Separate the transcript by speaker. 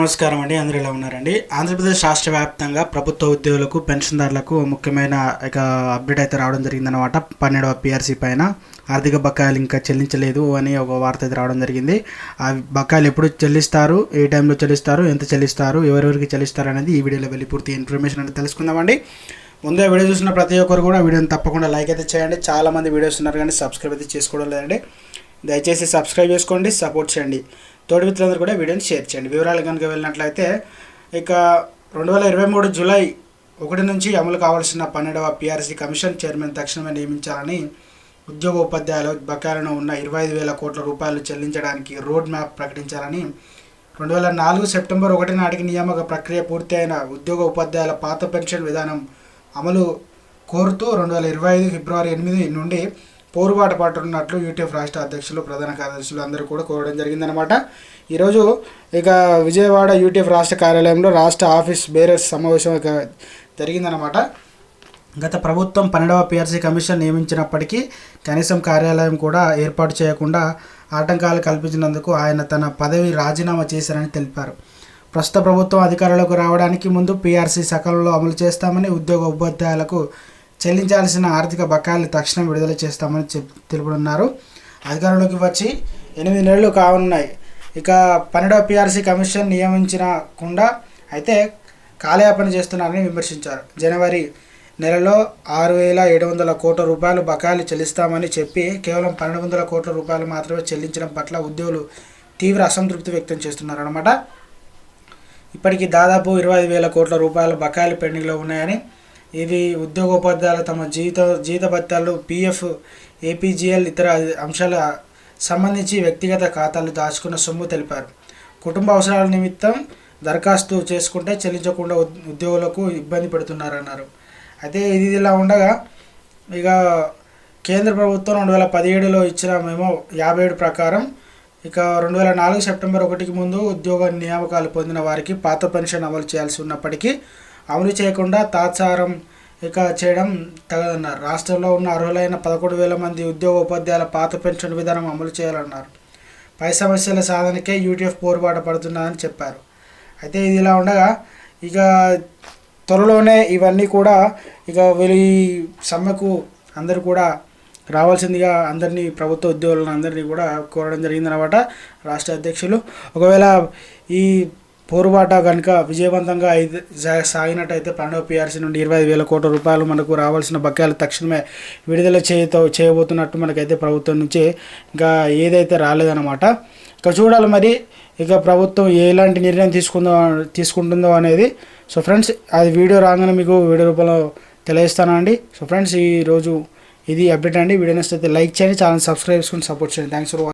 Speaker 1: నమస్కారం అండి. అందరూ ఎలా ఉన్నారండి? ఆంధ్రప్రదేశ్ రాష్ట్ర వ్యాప్తంగా ప్రభుత్వ ఉద్యోగులకు పెన్షన్దారులకు ముఖ్యమైన ఇక అప్డేట్ అయితే రావడం జరిగిందనమాట పన్నెండవ పిఆర్సీ పైన ఆర్థిక బకాయిలు ఇంకా చెల్లించలేదు అని ఒక వార్త అయితే రావడం జరిగింది. ఆ బకాయిలు ఎప్పుడు చెల్లిస్తారు? ఏ టైంలో చెల్లిస్తారు? ఎంత చెల్లిస్తారు? ఎవరెవరికి చెల్లిస్తారు అనేది ఈ వీడియోలో వెళ్ళి పూర్తి ఇన్ఫర్మేషన్ అనేది తెలుసుకుందామండి. ముందే వీడియో చూసిన ప్రతి ఒక్కరు కూడా వీడియోని తప్పకుండా లైక్ అయితే చేయండి. చాలామంది వీడియోస్ ఉన్నారు కానీ సబ్స్క్రైబ్ అయితే చేసుకోవడం లేదండి. దయచేసి సబ్స్క్రైబ్ చేసుకోండి సపోర్ట్ చేయండి. తోటి మిత్రులందరూ కూడా వీడియోని షేర్ చేయండి. వివరాలు కనుక వెళ్ళినట్లయితే ఇక రెండు వేల ఇరవై మూడు జూలై ఒకటి నుంచి అమలు కావాల్సిన పన్నెండవ పిఆర్సీ కమిషన్ చైర్మన్ తక్షణమే నియమించాలని ఉద్యోగ ఉపాధ్యాయుల బకాయిలను ఉన్న ఇరవై ఐదు వేల కోట్ల రూపాయలు చెల్లించడానికి రోడ్ మ్యాప్ ప్రకటించాలని రెండు వేల నాలుగు సెప్టెంబర్ ఒకటి నాటికి నియామక ప్రక్రియ పూర్తయిన ఉద్యోగ ఉపాధ్యాయుల పాత పెన్షన్ విధానం అమలు కోరుతూ రెండు వేల ఇరవై ఐదు ఫిబ్రవరి ఎనిమిది నుండి పోరుబాటు పట్టున్నట్లు యూటీఎఫ్ రాష్ట్ర అధ్యక్షులు ప్రధాన కార్యదర్శులు అందరూ కూడా కోరడం జరిగిందనమాట ఈరోజు ఇక విజయవాడ యూటీఎఫ్ రాష్ట్ర కార్యాలయంలో రాష్ట్ర ఆఫీస్ బేరర్స్ సమావేశం ఇక జరిగిందనమాట గత ప్రభుత్వం పన్నెండవ పిఆర్సీ కమిషన్ నియమించినప్పటికీ కనీసం కార్యాలయం కూడా ఏర్పాటు చేయకుండా ఆటంకాలు కల్పించినందుకు ఆయన తన పదవి రాజీనామా చేశారని తెలిపారు. ప్రస్తుత ప్రభుత్వం అధికారంలోకి రావడానికి ముందు పీఆర్సీ సకాలంలో అమలు చేస్తామని ఉద్యోగ ఉపాధ్యాయులకు చెల్లించాల్సిన ఆర్థిక బకాయిలు తక్షణం విడుదల చేస్తామని చెప్ తెలుపుతున్నారు. అధికారంలోకి వచ్చి ఎనిమిది నెలలు కానున్నాయి. ఇక పన్నెండవ పిఆర్సీ కమిషన్ నియమించకుండా అయితే కాలయాపన చేస్తున్నారని విమర్శించారు. జనవరి నెలలో ఆరు వేల ఏడు వందల కోట్ల రూపాయలు బకాయిలు చెల్లిస్తామని చెప్పి కేవలం పన్నెండు వందల కోట్ల రూపాయలు మాత్రమే చెల్లించడం పట్ల ఉద్యోగులు తీవ్ర అసంతృప్తి వ్యక్తం చేస్తున్నారు అనమాట ఇప్పటికీ దాదాపు ఇరవై ఐదు వేల కోట్ల రూపాయల బకాయిలు పెండింగ్లో ఉన్నాయని ఇది ఉద్యోగోపాధ్యాయులు తమ జీవిత జీత భత్యాలు పీఎఫ్ ఏపీజీఎల్ ఇతర అంశాల సంబంధించి వ్యక్తిగత ఖాతాలు దాచుకున్న సొమ్ము తెలిపారు. కుటుంబ అవసరాల నిమిత్తం దరఖాస్తు చేసుకుంటే చెల్లించకుండా ఉద్యోగులకు ఇబ్బంది పెడుతున్నారన్నారు. అయితే ఇది ఇలా ఉండగా ఇక కేంద్ర ప్రభుత్వం రెండు వేల పదిహేడులో ఇచ్చిన మేము యాభై ఏడు ప్రకారం ఇక రెండు వేల నాలుగు సెప్టెంబర్ ఒకటికి ముందు ఉద్యోగ నియామకాలు పొందిన వారికి పాత పెన్షన్ అమలు చేయాల్సి ఉన్నప్పటికీ అమలు చేయకుండా తాత్సారం ఇక చేయడం తగదన్నారు. రాష్ట్రంలో ఉన్న అర్హులైన పదకొండు వేల మంది ఉద్యోగ ఉపాధ్యాయుల పాత పెన్షన్ విధానం అమలు చేయాలన్నారు. పై సమస్యల సాధనకే యూటీఎఫ్ పోరుబాట పడుతున్నదని చెప్పారు. అయితే ఇది ఇలా ఉండగా ఇక త్వరలోనే ఇవన్నీ కూడా ఇక వీళ్ళు ఈ సమ్మెకు అందరూ కూడా రావాల్సిందిగా అందరినీ ప్రభుత్వ ఉద్యోగులను అందరినీ కూడా కోరడం జరిగిందనమాట రాష్ట్ర అధ్యక్షులు. ఒకవేళ ఈ పోరుబాట కనుక విజయవంతంగా అయితే సాగినట్టయితే ప్రణవ్ పిఆర్సీ నుండి ఇరవై ఐదు వేల కోట్ల రూపాయలు మనకు రావాల్సిన బకాయిలు తక్షణమే విడుదల చేయతో చేయబోతున్నట్టు మనకైతే ప్రభుత్వం నుంచి ఇంకా ఏదైతే రాలేదన్నమాట. ఇక చూడాలి మరి ఇక ప్రభుత్వం ఎలాంటి నిర్ణయం తీసుకుందో తీసుకుంటుందో అనేది. సో ఫ్రెండ్స్ అది వీడియో రాగానే మీకు వీడియో రూపంలో తెలియజేస్తానండి. సో ఫ్రెండ్స్ ఈరోజు ఇది అప్డేట్ అండి. వీడియో నచ్చితే లైక్ చేయండి ఛానల్ సబ్స్క్రైబ్ చేసుకుని సపోర్ట్ చేయండి. Thanks for